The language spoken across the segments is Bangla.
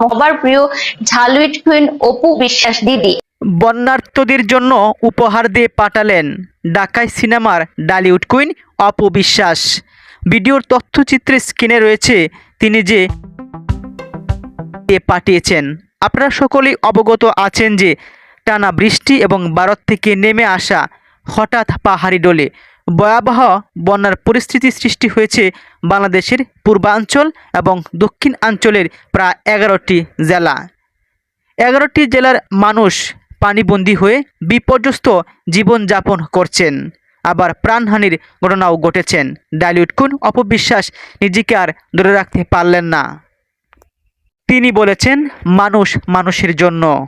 সবার প্রিয় ঝালুইট কুইন অপু বিশ্বাস দিদি। বন্যার্থদের জন্য উপহার দিয়ে পাঠালেন ঢাকায় সিনেমার ডালিউড কুইন অপু বিশ্বাস। ভিডিওর তথ্যচিত্রে স্ক্রিনে রয়েছে তিনি যে পাঠিয়েছেন। আপনারা সকলেই অবগত আছেন যে টানা বৃষ্টি এবং ভারত থেকে নেমে আসা হঠাৎ পাহাড়ি ডোলে ভয়াবহ বন্যার পরিস্থিতি সৃষ্টি হয়েছে বাংলাদেশের পূর্বাঞ্চল এবং দক্ষিণাঞ্চলের প্রায় এগারোটি জেলা। এগারোটি জেলার মানুষ পানিবন্দী হয়ে বিপর্যস্ত জীবনযাপন করছেন। আবার প্রাণহানির ঘটনাও ঘটেছেন। ডালিউড কুন অপবিশ্বাস নিজেকে আর ধরে রাখতে পারলেন না। তিনি বলেছেন, মানুষ মানুষের জন্য।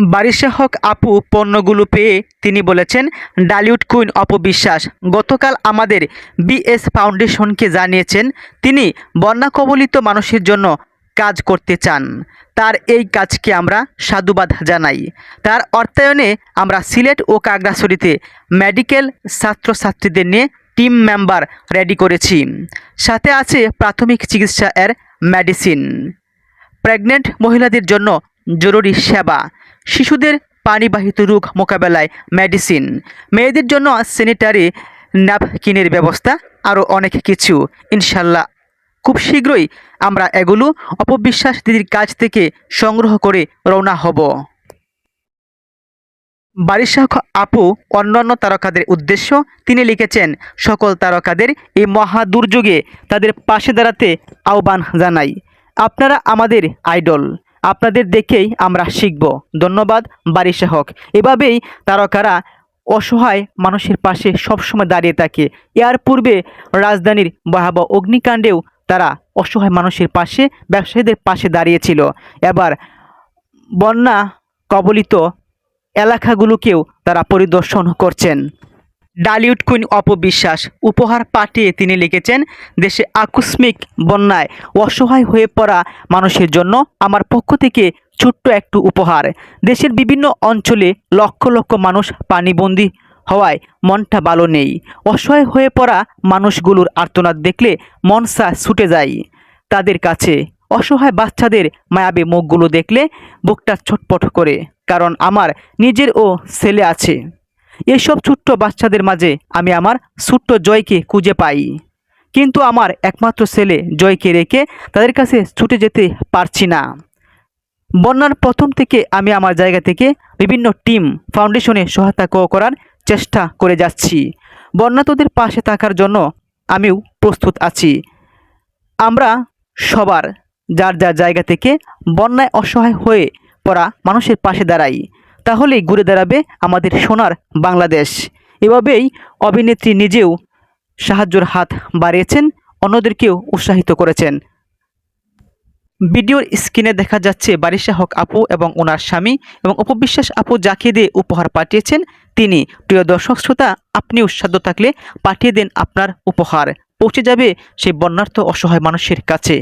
বারিশা হক আপু পণ্যগুলো পেয়ে তিনি বলেছেন ডালিউড কুইন অপবিশ্বাস। গতকাল আমাদের বিএস ফাউন্ডেশনকে জানিয়েছেন, তিনি বন্যা কবলিত মানুষের জন্য কাজ করতে চান। তার এই কাজকে আমরা সাধুবাদ জানাই। তার অর্থায়নে আমরা সিলেট ও কাগড়াছড়িতে মেডিকেল ছাত্রছাত্রীদের নিয়ে টিম মেম্বার রেডি করেছি। সাথে আছে প্রাথমিক চিকিৎসা এর মেডিসিন। প্রেগনেন্ট মহিলাদের জন্য জরুরি সেবা। শিশুদের পানিবাহিত রোগ মোকাবেলায় মেডিসিন। মেয়েদের জন্য স্যানিটারি ন্যাপকিনের ব্যবস্থা আরও অনেক কিছু। ইনশাল্লাহ। খুব শীঘ্রই আমরা এগুলো অপবিশ্বাস দিদির কাছ থেকে সংগ্রহ করে রওনা হব। বারিশাহ আপু, অন্যান্য তারকাদের উদ্দেশ্য, তিনি লিখেছেন, সকল তারকাদের এই মহা দুর্যোগে তাদের পাশে দাঁড়াতে আহ্বান জানাই। আপনারা আমাদের আইডল। আপনাদের দেখেই আমরা শিখব। ধন্যবাদ বারিশা হক এভাবেই তারকারা অসহায় মানুষের পাশে সবসময় দাঁড়িয়ে থাকে। এর পূর্বে রাজধানীর ভয়াবহ অগ্নিকাণ্ডেও তারা অসহায় মানুষের পাশে, ব্যবসায়ীদের পাশে দাঁড়িয়েছিল। এবার বন্যা কবলিত এলাকাগুলোকেও তারা পরিদর্শন করছেন। ডালিউড কুইন অপবিশ্বাস। উপহার পাঠিয়ে তিনি লিখেছেন, দেশে আকস্মিক বন্যায় অসহায় হয়ে পড়া মানুষের জন্য আমার পক্ষ থেকে ছোট্ট একটু উপহার। দেশের বিভিন্ন অঞ্চলে লক্ষ লক্ষ মানুষ পানিবন্দী হওয়ায় মনটা ভালো নেই। অসহায় হয়ে পড়া মানুষগুলোর আর্তনাদ দেখলে মন সা ছুটে যায় তাদের কাছে। অসহায় বাচ্চাদের মায়াবী মুখগুলো দেখলে বুকটা ছটপট করে, কারণ আমার নিজেরও ছেলে আছে। এসব ছোট্ট বাচ্চাদের মাঝে আমি আমার ছোট্ট জয়কে খুঁজে পাই। কিন্তু আমার একমাত্র ছেলে জয়কে রেখে তাদের কাছে ছুটে যেতে পারছি না। বন্যার প্রথম থেকে আমি আমার জায়গা থেকে বিভিন্ন টিম, ফাউন্ডেশনে সহায়তা করার চেষ্টা করে যাচ্ছি। বন্যাতদের পাশে থাকার জন্য আমিও প্রস্তুত আছি। আমরা সবার, যার যার জায়গা থেকে বন্যায় অসহায় হয়ে পড়া মানুষের পাশে দাঁড়াই। তাহলেই ঘুরে দাঁড়াবে আমাদের সোনার বাংলাদেশ। এভাবেই অভিনেত্রী নিজেও সাহায্যের হাত বাড়িয়েছেন, অন্যদেরকেও উৎসাহিত করেছেন। ভিডিওর স্ক্রিনে দেখা যাচ্ছে বারিশা হক আপু এবং ওনার স্বামী এবং অপবিশ্বাস আপু যাকে দিয়ে উপহার পাঠিয়েছেন, তিনি, প্রিয় দর্শক শ্রোতা, আপনিও সাধ্য থাকলে পাঠিয়ে দেন আপনার উপহার। পৌঁছে যাবে সেই বন্যার্থ অসহায় মানুষের কাছে।